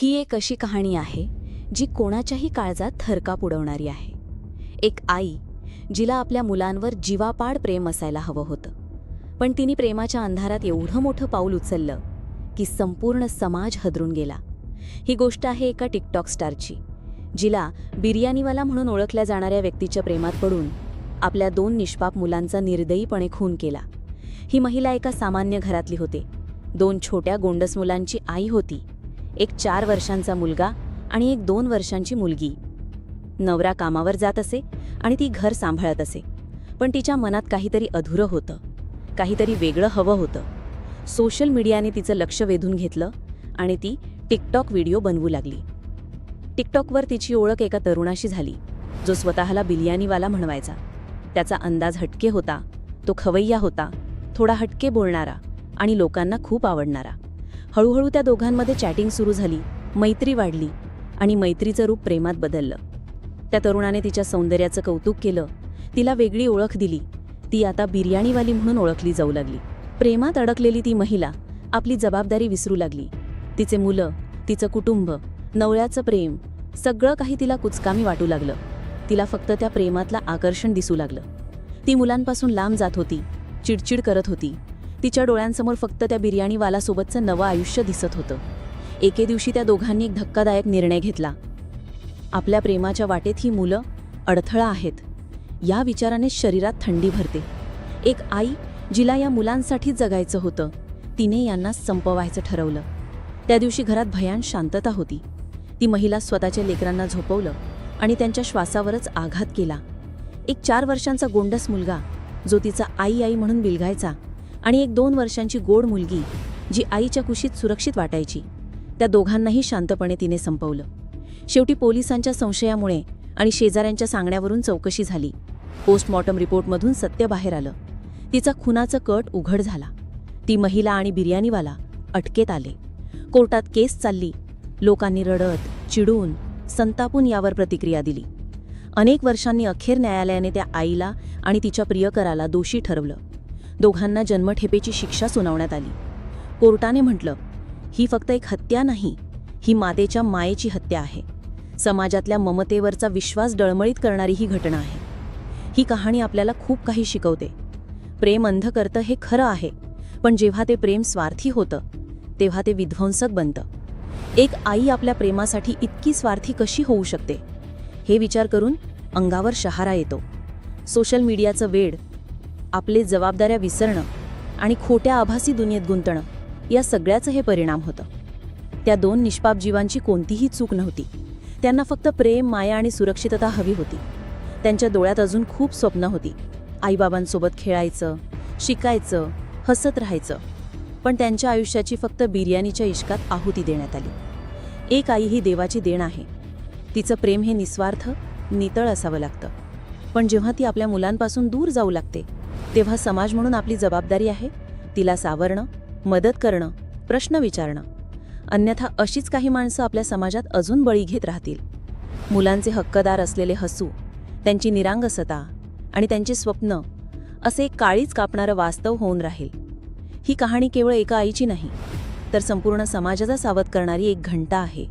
ही एक अशी कहाणी आहे जी कोणाच्याही काळजात थरकाप उडवणारी आहे. एक आई जिला आपल्या मुलांवर जीवापाड प्रेम असायला हवं होतं. पण तिने प्रेमाच्या अंधारात एवढं मोठं पाऊल उचललं की संपूर्ण समाज हदरून गेला. ही गोष्ट आहे एका टिकटॉक स्टारची जिला बिर्याणीवाला म्हणून ओळखल्या जाणाऱ्या व्यक्तीच्या प्रेमात पडून आपल्या दोन निष्पाप मुलांचा निर्दयीपणे खून केला. ही महिला एका सामान्य घरातली होती. दोन छोट्या गोंडस मुलांची आई होती. एक चार वर्षांचा मुलगा आणि एक दोन वर्षांची मुलगी. नवरा कामावर जात असे आणि ती घर सांभाळत असे. पण तिच्या मनात काहीतरी अधुरं होतं. काहीतरी वेगळं हवं होतं. सोशल मीडियाने तिचं लक्ष वेधून घेतलं आणि ती टिकटॉक व्हिडिओ बनवू लागली. टिकटॉकवर तिची ओळख एका तरुणाशी झाली जो स्वतःला बिर्याणीवाला म्हणवायचा. त्याचा अंदाज हटके होता तो खवय्या होता थोडा हटके बोलणारा आणि लोकांना खूप आवडणारा. हळूहळू त्या दोघांमध्ये चॅटिंग सुरू झाली मैत्री वाढली आणि मैत्रीचं रूप प्रेमात बदललं. त्या तरुणाने तिच्या सौंदर्याचं कौतुक केलं तिला वेगळी ओळख दिली ती आता बिर्याणीवाली म्हणून ओळखली जाऊ लागली. प्रेमात अडकलेली ती महिला आपली जबाबदारी विसरू लागली. तिचे मुलं तिचं कुटुंब नवऱ्याचं प्रेम सगळं काही तिला कुचकामी वाटू लागलं. तिला फक्त त्या प्रेमातलं आकर्षण दिसू लागलं. ती मुलांपासून लांब जात होती चिडचिड करत होती. तिच्या डोळ्यांसमोर फक्त त्या बिर्याणीवालासोबतचं नवं आयुष्य दिसत होतं. एके दिवशी त्या दोघांनी एक धक्कादायक निर्णय घेतला. आपल्या प्रेमाच्या वाटेत ही मुलं अडथळा आहेत. या विचाराने शरीरात थंडी भरते. एक आई जिला या मुलांसाठी जगायचं होतं तिने यांना संपवायचं ठरवलं. त्या दिवशी घरात भयान शांतता होती. ती महिला स्वतःच्या लेकरांना झोपवलं आणि त्यांच्या श्वासावरच आघात केला. एक चार वर्षांचा गोंडस मुलगा जो तिचा आई आई म्हणून बिलगायचा आणि एक दोन वर्षांची गोड मुलगी जी आईच्या कुशीत सुरक्षित वाटायची. त्या दोघांनाही शांतपणे तिने संपवलं. शेवटी पोलिसांच्या संशयामुळे आणि शेजाऱ्यांच्या सांगण्यावरून चौकशी झाली. पोस्टमॉर्टम रिपोर्टमधून सत्य बाहेर आलं. तिचा खुनाचं कट उघड झाला. ती महिला आणि बिर्याणीवाला अटकेत आले. कोर्टात केस चालली. लोकांनी रडत चिडून संतापून यावर प्रतिक्रिया दिली. अनेक वर्षांनी अखेर न्यायालयाने त्या आईला आणि तिच्या प्रियकराला दोषी ठरवलं. दोघांना जन्मठेपेची शिक्षा सुनावण्यात आली. कोर्टाने म्हटलं ही फक्त एक हत्या नाही ही मातेच्या मायेची हत्या आहे. समाजातल्या ममतेवरचा विश्वास डळमळीत करणारी ही घटना आहे. ही कहाणी आपल्याला खूप काही शिकवते. प्रेम अंध करतं हे खरं आहे पण जेव्हा ते प्रेम स्वार्थी होतं तेव्हा ते विध्वंसक बनतं. एक आई आपल्या प्रेमासाठी इतकी स्वार्थी कशी होऊ शकते? हे विचार करून अंगावर शहारा येतो. सोशल मीडियाचं वेड आपले जबाबदाऱ्या विसरणं आणि खोट्या आभासी दुनियेत गुंतणं या सगळ्याचं हे परिणाम होतं. त्या दोन निष्पाप जीवांची कोणतीही चूक नव्हती. त्यांना फक्त प्रेम माया आणि सुरक्षितता हवी होती. त्यांच्या डोळ्यात अजून खूप स्वप्न होती. आईबाबांसोबत खेळायचं शिकायचं हसत राहायचं. पण त्यांच्या आयुष्याची फक्त बिर्याणीच्या इश्कात आहुती देण्यात आली. एक आई ही देवाची देण आहे. तिचं प्रेम हे निस्वार्थ नितळ असावं लागतं. पण जेव्हा ती आपल्या मुलांपासून दूर जाऊ लागते तेव्हा समाज म्हणून आपली जबाबदारी आहे तिला सावरणं मदत करणं प्रश्न विचारणं. अन्यथा अशीच काही माणसं आपल्या समाजात अजून बळी घेत राहतील. मुलांचे हक्कदार असलेले हसू त्यांची निरांगसता आणि त्यांची स्वप्न असे एक काळीच कापणारं वास्तव होऊन राहील. ही कहाणी केवळ एका आईची नाही तर संपूर्ण समाजाचा सावध करणारी एक घंटा आहे.